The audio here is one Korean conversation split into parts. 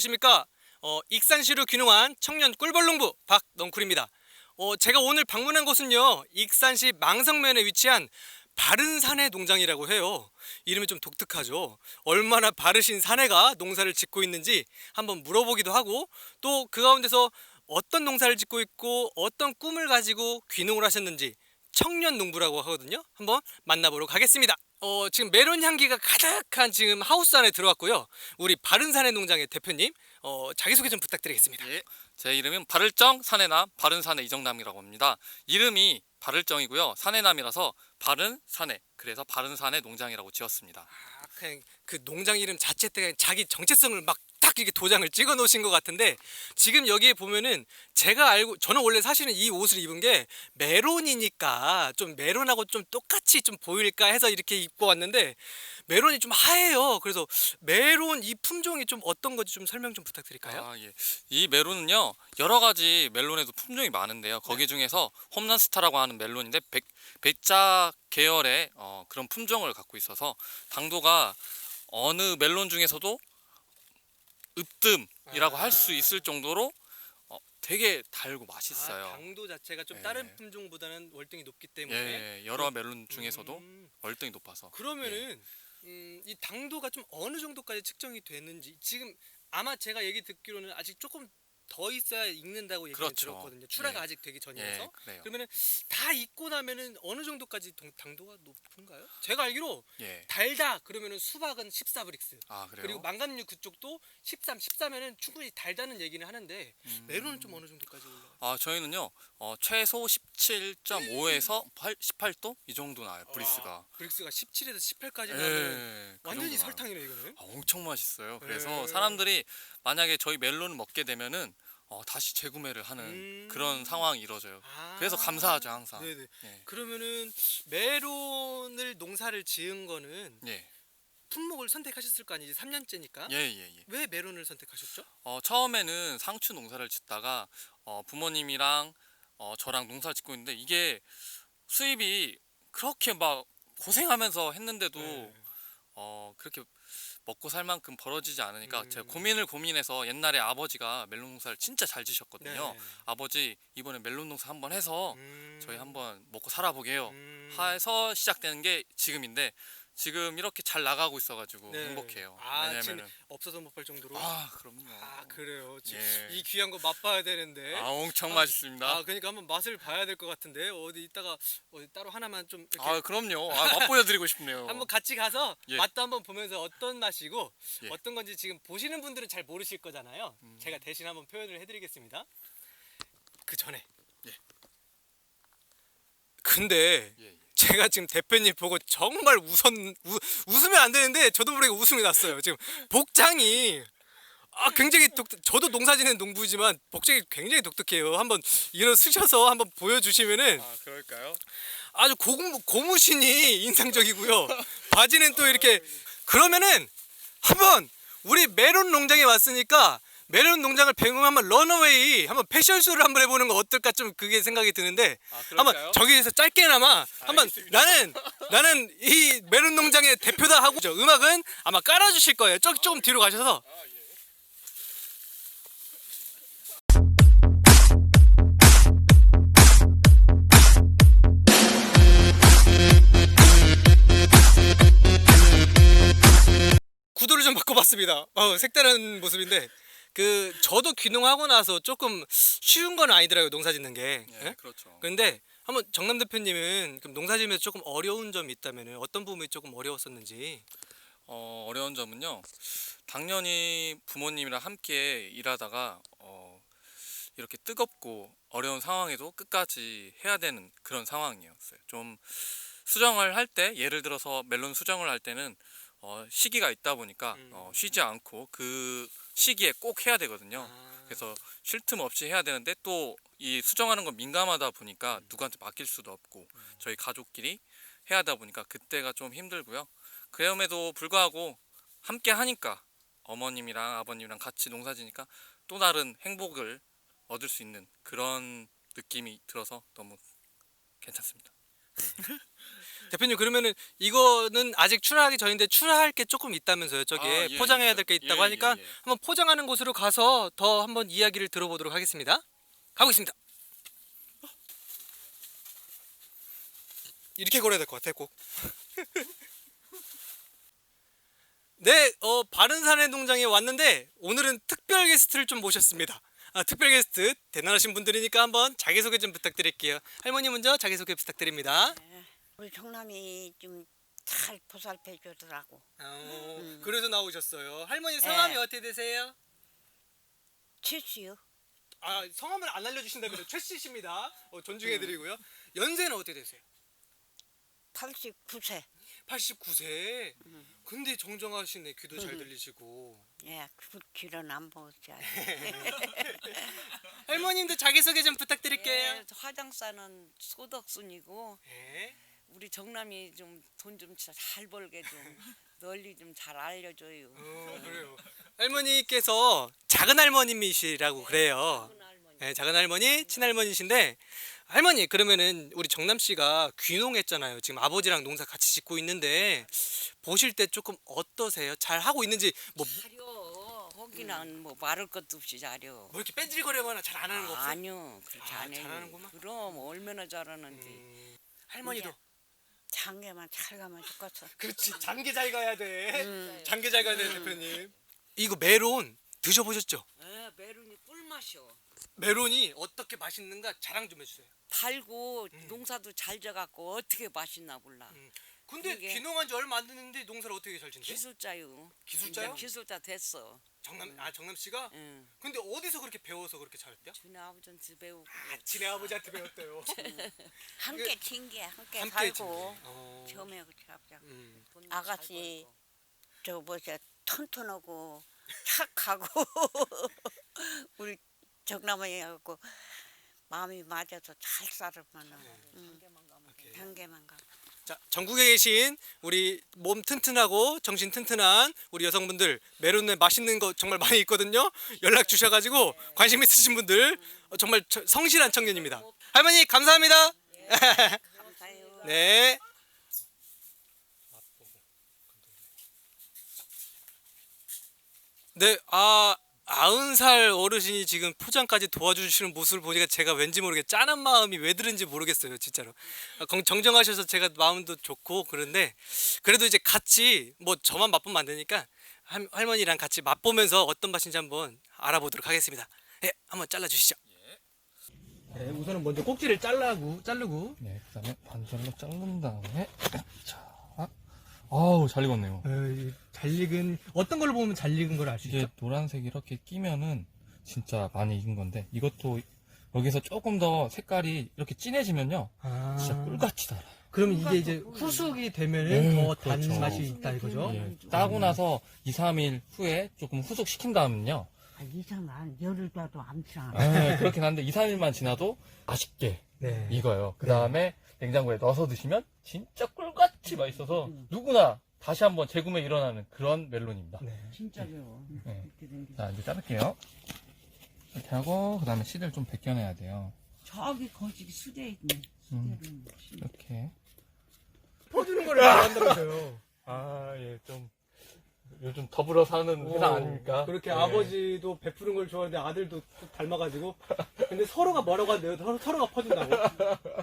안녕하십니까. 어, 익산시로 귀농한 청년 꿀벌농부 박넝쿨입니다. 어, 제가 오늘 방문한 곳은요. 익산시 망성면에 위치한 바른 사내 농장이라고 해요. 이름이 좀 독특하죠. 얼마나 바르신 사내가 농사를 짓고 있는지 한번 물어보기도 하고 또 그 가운데서 어떤 농사를 짓고 있고 어떤 꿈을 가지고 귀농을 하셨는지 청년 농부라고 하거든요. 한번 만나보러 가겠습니다. 어, 지금 메론 향기가 가득한 지금 하우스 안에 들어왔고요. 우리 바른사내 농장의 대표님 어, 자기소개 좀 부탁드리겠습니다. 예, 제 이름은 바를정 사내남 바른사내 이정남이라고 합니다. 이름이 바를정이고요. 사내남이라서 바른 사내 그래서 바른사내 농장이라고 지었습니다. 아, 그냥 그 농장 이름 자체 때 자기 정체성을 막 딱 이렇게 도장을 찍어 놓으신 것 같은데 지금 여기에 보면은 제가 알고 저는 원래 사실은 이 옷을 입은 게 메론이니까 좀 메론하고 좀 똑같이 좀 보일까 해서 이렇게 입고 왔는데 메론이 좀 하얘요. 그래서 메론 이 품종이 좀 어떤 건지 좀 설명 좀 부탁드릴까요? 아, 예. 이 멜론은요 여러 가지 멜론에도 품종이 많은데요. 거기 중에서 홈런스타라고 하는 멜론인데 백 백자 계열의 어, 그런 품종을 갖고 있어서 당도가 어느 멜론 중에서도 으뜸이라고 할수 아. 있을 정도로 어, 되게 달고 맛있어요. 아, 당도 자체가 좀 예. 다른 품종보다는 월등히 높기 때문에 예, 여러 멜론 중에서도 음, 월등히 높아서 그러면은 음, 이 당도가 좀 어느 정도까지 측정이 됐는지 지금 아마 제가 얘기 듣기로는 아직 조금 더 있어야 익는다고 얘기 그렇죠. 들었거든요. 출하가 예. 아직 되기 전이라서. 예, 그래요. 그러면은 다 익고 나면은 어느 정도까지 동- 당도가 높은가요? 제가 알기로 예. 달다 그러면은 수박은 14브릭스. 아 그래요. 그리고 망감류 그쪽도 13, 14면은 충분히 달다는 얘기는 하는데 음. 메론은 좀 어느 정도까지 올라가요? 아 저희는요 어, 최소 17.5에서 8, 18도 이 정도 나요 브리스가. 와, 브릭스가 17에서 18까지 예, 나면 그 완전히 나요. 설탕이네 이거는. 아, 엄청 맛있어요. 그래서 예. 사람들이 만약에 저희 멜론을 먹게 되면은 어, 다시 재구매를 하는 음. 그런 상황이 이루어져요. 아. 그래서 감사하죠 항상. 네네. 예. 그러면은 메론을 농사를 지은 거는 예. 품목을 선택하셨을 거 아니지 3년째니까 예, 예, 예. 왜 메론을 선택하셨죠? 어, 처음에는 상추 농사를 짓다가 어, 부모님이랑 어, 저랑 농사를 짓고 있는데 이게 수입이 그렇게 막 고생하면서 했는데도 네. 어, 그렇게 먹고 살 만큼 벌어지지 않으니까 음. 제가 고민을 고민해서 옛날에 아버지가 멜론 농사를 진짜 잘 지셨거든요. 네. 아버지 이번에 멜론 농사 한번 해서 음. 저희 한번 먹고 살아보게 해요. 음. 해서 시작되는 게 지금인데 지금 이렇게 잘 나가고 있어가지고 네. 행복해요. 아, 왜냐면은 지금 없어서 못 팔 정도로. 아 그럼요. 아, 그래요. 지금 예. 이 귀한 거 맛봐야 되는데. 아, 엄청 아, 맛있습니다. 아, 그러니까 한번 맛을 봐야 될 것 같은데 어디 이따가 어디 따로 하나만 좀 이렇게 아 그럼요. 아, 맛보여드리고 싶네요. 한번 같이 가서 예. 맛도 한번 보면서 어떤 맛이고 예. 어떤 건지 지금 보시는 분들은 잘 모르실 거잖아요. 음. 제가 대신 한번 표현을 해드리겠습니다. 그 전에. 예. 근데 예, 예. 제가 지금 대표님 보고 정말 웃었 우, 웃으면 안 되는데 저도 모르게 웃음이 났어요. 지금 복장이 아 굉장히 독 저도 농사짓는 농부지만 복장이 굉장히 독특해요. 한번 일어서셔서 한번 보여주시면은 아 그럴까요? 아주 고무, 고무신이 인상적이고요. 바지는 또 이렇게 그러면은 한번 우리 메론 농장에 왔으니까 메론 농장을 배경으로 한번 런어웨이 한번 패션쇼를 한번 해보는 거 어떨까 좀 그게 생각이 드는데 아 한번 저기에서 짧게나마 한번 알겠습니다. 나는 나는 이 메론 농장의 대표다 하고 저 음악은 아마 깔아주실 거예요. 저 조금 뒤로 가셔서 아 예. 구도를 좀 바꿔봤습니다. 어, 색다른 모습인데 그 저도 귀농하고 나서 조금 쉬운 건 아니더라고요 농사 짓는 게. 예, 예? 그렇죠. 근데 한번 정남 대표님은 그럼 농사 지면서 조금 어려운 점이 있다면 어떤 부분이 조금 어려웠었는지. 어, 어려운 점은요. 당연히 부모님이랑 함께 일하다가 어, 이렇게 뜨겁고 어려운 상황에도 끝까지 해야 되는 그런 상황이었어요. 좀 수정을 할 때 예를 들어서 멜론 수정을 할 때는 어, 시기가 있다 보니까 음. 어, 쉬지 않고 그 시기에 꼭 해야 되거든요. 아, 그래서 쉴 틈 없이 해야 되는데 또 이 수정하는 건 민감하다 보니까 누구한테 맡길 수도 없고 저희 가족끼리 해야 하다 보니까 그때가 좀 힘들고요. 그럼에도 불구하고 함께 하니까 어머님이랑 아버님이랑 같이 농사 지니까 또 다른 행복을 얻을 수 있는 그런 느낌이 들어서 너무 괜찮습니다. 대표님 그러면은 이거는 아직 출하하기 전인데 출하할 게 조금 있다면서요. 저기 아, 예, 포장해야. 될 게 있다고 예, 하니까 예, 예. 한번 포장하는 곳으로 가서 더 한번 이야기를 들어보도록 하겠습니다. 가고 있습니다. 이렇게 걸어야 될 것 같아 꼭. 네, 어, 바른산의 농장에 왔는데 오늘은 특별 게스트를 좀 모셨습니다. 아, 특별 게스트 대단하신 분들이니까 한번 자기소개 좀 부탁드릴게요. 할머니 먼저 자기소개 부탁드립니다. 우리 정남이 좀 잘 보살펴 주더라고. 어, 그래서 나오셨어요. 할머니 성함이 네. 어떻게 되세요? 최수요. 아 성함을 안 알려주신다면 최 씨십니다. 어, 존중해드리고요. 연세는 어떻게 되세요? 89세. 89세. 근데 정정하시네. 귀도 잘 들리시고. 예, 그 길은 안. 아직. 할머님도 자기소개 좀 부탁드릴게요. 예, 화장사는 소덕순이고 네. 우리 정남이 좀 돈 좀 잘 벌게 좀 널리 좀 잘 알려줘요. 어, 그래요. 할머니께서 작은 할머님이시라고 그래요. 작은 할머니. 네, 작은 할머니, 친할머니신데 할머니 그러면은 우리 정남 씨가 귀농했잖아요. 지금 아버지랑 농사 같이 짓고 있는데 보실 때 조금 어떠세요? 잘 하고 있는지 뭐, 잘여. 거기는 뭐 말할 것도 없이 잘여. 뭐 이렇게 뺀질거리거나 잘 안 하는 거 없어요? 아니요, 그렇게 아, 안 해요. 잘하는구만. 그럼 얼마나 잘하는데. 음, 할머니도 장계만 잘 가면 좋겠어. 그렇지 장기 잘 가야 돼. 음. 장기 잘 가야 돼 대표님. 이거 메론 드셔보셨죠? 예, 메론이 꿀맛이요. 메론이 어떻게 맛있는가 자랑 좀 해주세요. 달고 음. 농사도 잘 져갖고 어떻게 맛있나 몰라. 근데 이게- 귀농한 지 얼마 안 됐는데 농사를 어떻게 잘 짓지? 기술자요. 기술자요? 이제 기술자 됐어. 정남 아 정남 씨가 응. 근데 어디서 그렇게 배워서 그렇게 잘했대요? 준이 아버지한테 배우고. 아, 지네 아버지한테 배웠대요. 함께 친게 함께, 살고 지내. 어. 처음에 그렇게 합자. 음. 아가씨. 저 뭐지 튼튼하고 착하고 우리 정남이 하고 마음이 맞아서 잘 살으면은 음, 단계만 가면 돼. 단계만 가. 자 전국에 계신 우리 몸 튼튼하고 정신 튼튼한 우리 여성분들 메론에 맛있는 거 정말 많이 있거든요. 연락 주셔가지고 관심 있으신 분들 어, 정말 저- 성실한 청년입니다. 할머니 감사합니다. 감사해요. 네. 네, 아 아흔 살 어르신이 지금 포장까지 도와주시는 모습을 보니까 제가 왠지 모르게 짠한 마음이 왜 들은지 모르겠어요, 진짜로. 아, 정- 정정하셔서 제가 마음도 좋고 그런데 그래도 이제 같이 뭐 저만 맛보면 안 되니까 할, 할머니랑 같이 맛보면서 어떤 맛인지 한번 알아보도록 하겠습니다. 네, 한번 잘라 주시죠. 네, 우선은 먼저 꼭지를 잘라고 자르고 네, 그다음에 반절로 자른 다음에 자, 아우 잘 익었네요. 잘 익은 어떤 걸로 보면 잘 익은 걸 알 수 이게 노란색 이렇게 끼면은 진짜 많이 익은 건데 이것도 여기서 조금 더 색깔이 이렇게 진해지면요 아, 진짜 꿀같이 달아요. 그럼 이게 이제 후숙이 되면 네, 더 그렇죠. 단맛이 있다 이거죠? 예, 따고 나서 2, 3일 후에 조금 후숙 시킨 다음은요. 아, 이상한 열을 봐도 안 차. 예, 그렇긴 한데 2, 3일만 지나도 맛있게 네. 익어요. 그 다음에 냉장고에 넣어서 드시면 진짜 꿀같이 맛있어서 누구나 다시 한번 재구매 일어나는 그런 멜론입니다. 네. 진짜요. 네. 자, 이제 자를게요. 이렇게 하고, 그 다음에 씨를 좀 벗겨내야 돼요. 저기 거기 수대 있네. 음, 이렇게. 퍼주는 거를 좋아한다면서요. 아, 예, 좀, 요즘 더불어 사는 세상 아닙니까? 그렇게 예. 아버지도 베푸는 걸 좋아하는데 아들도 또 닮아가지고. 근데 서로가 뭐라고 하는데요? 서로, 서로가 퍼준다고.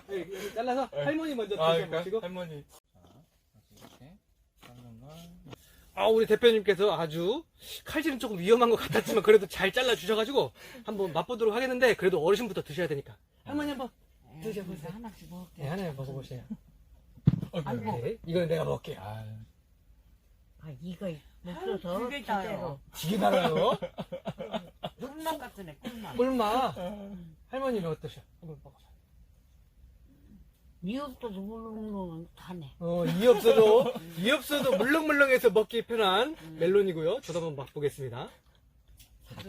네, 이렇게 잘라서 할머니 먼저 아, 드셔보시고. 그러니까 할머니. 아, 우리 대표님께서 아주 칼질은 조금 위험한 것 같았지만 그래도 잘 잘라 주셔가지고 한번 맛보도록 하겠는데 그래도 어르신부터 드셔야 되니까. 할머니 한번 드셔보세요. 하나씩 먹을게. 네, 하나 먹어보세요. 아이고. 네, 이거는 내가 먹을게요. 아, 아 이거 먹어서 그게 다요. 제대로 지게 달아요. 꿀맛 같은 애 꿀맛. 꿀맛. 할머니는 어떠셔? 한번 먹어봐. 이 없어도 물렁물렁 타네. 어, 이 없어도, 이 없어도 물렁물렁해서 먹기 편한 멜론이고요. 저도 한번 맛보겠습니다.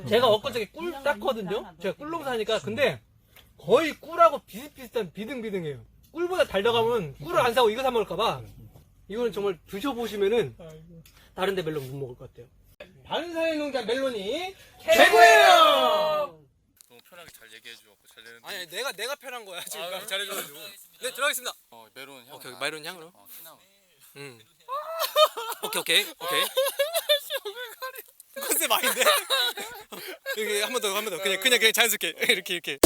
제가 엊그저께 꿀 땄거든요. 제가 꿀농 사니까. 근데 거의 꿀하고 비슷비슷한 비등비등해요. 꿀보다 달다가면 꿀을 안 사고 이거 사 먹을까봐. 이거는 정말 드셔보시면은 다른 데 멜론 못 먹을 것 같아요. 바른사회 농장 멜론이 최고예요! 또 너무 편하게 잘 얘기해 주고 잘 되는데 아니, 아니 내가 내가 편한 거야 지금 아? 잘해줘가지고. 네 들어가겠습니다. 어, 메론 향 오케이, 마이론 향으로? 어, 시나몬 음. 오케이 오케이 오케이. 컨셉 아닌데? 여기 한 번 더 한 번 더 그냥 그냥 그냥 자연스럽게 이렇게 이렇게.